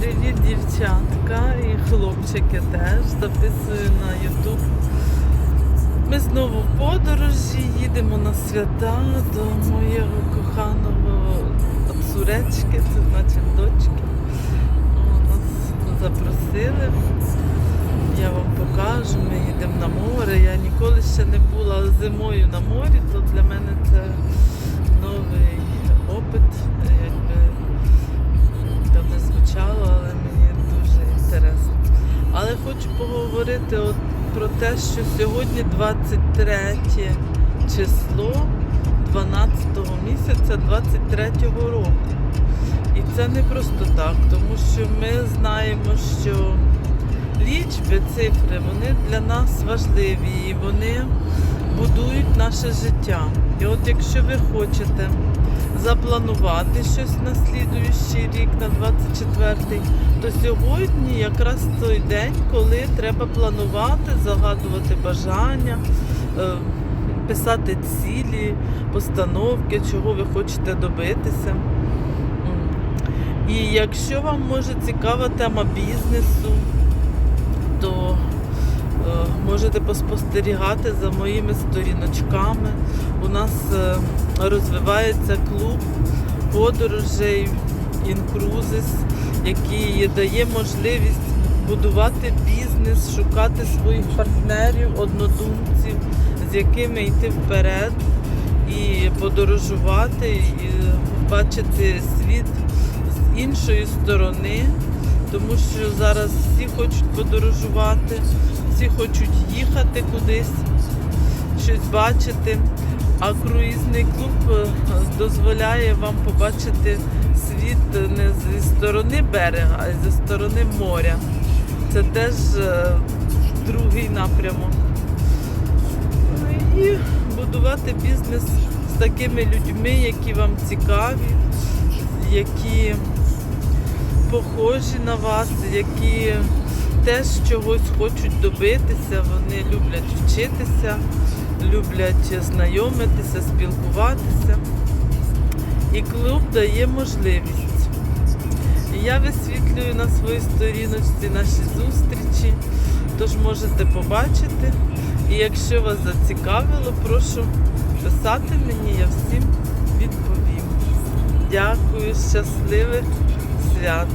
Привіт, дівчатка і хлопчики теж. Записую на Ютуб. Ми знову в подорожі, їдемо на свята до моєго коханого цуречки, це значить дочки. Нас запросили. Я вам покажу, ми їдемо на море. Я ніколи ще не була зимою на морі, то для мене це поговорити от про те, що сьогодні 23 число 12 місяця 23 року. І це не просто так, тому що ми знаємо, що лічби, цифри, вони для нас важливі і вони будують наше життя. І от якщо ви хочете запланувати щось на слідуючий рік, на 24-й, то сьогодні якраз той день, коли треба планувати, загадувати бажання, е, писати цілі, постановки, чого ви хочете добитися. І якщо вам може цікава тема бізнесу, можете поспостерігати за моїми сторіночками. У нас е, розвивається клуб подорожей Інкрузис, який дає можливість будувати бізнес, шукати своїх партнерів, однодумців, з якими йти вперед і подорожувати, і бачити світ з іншої сторони, тому що зараз всі хочуть подорожувати, всі хочуть їхати кудись, щось бачити. А круїзний клуб е, дозволяє вам побачити світ не зі сторони берега, а й зі сторони моря. Це теж е, другий напрямок. Ну І будувати бізнес з такими людьми, які вам цікаві, які похожі на вас, які теж чогось хочуть добитися, вони люблять вчитися, люблять знайомитися, спілкуватися. І клуб дає можливість. Я висвітлюю на своїй сторіночці наші зустрічі, тож можете побачити. І якщо вас зацікавило, прошу писати мені, я всім відповім. Дякую, щасливих свят!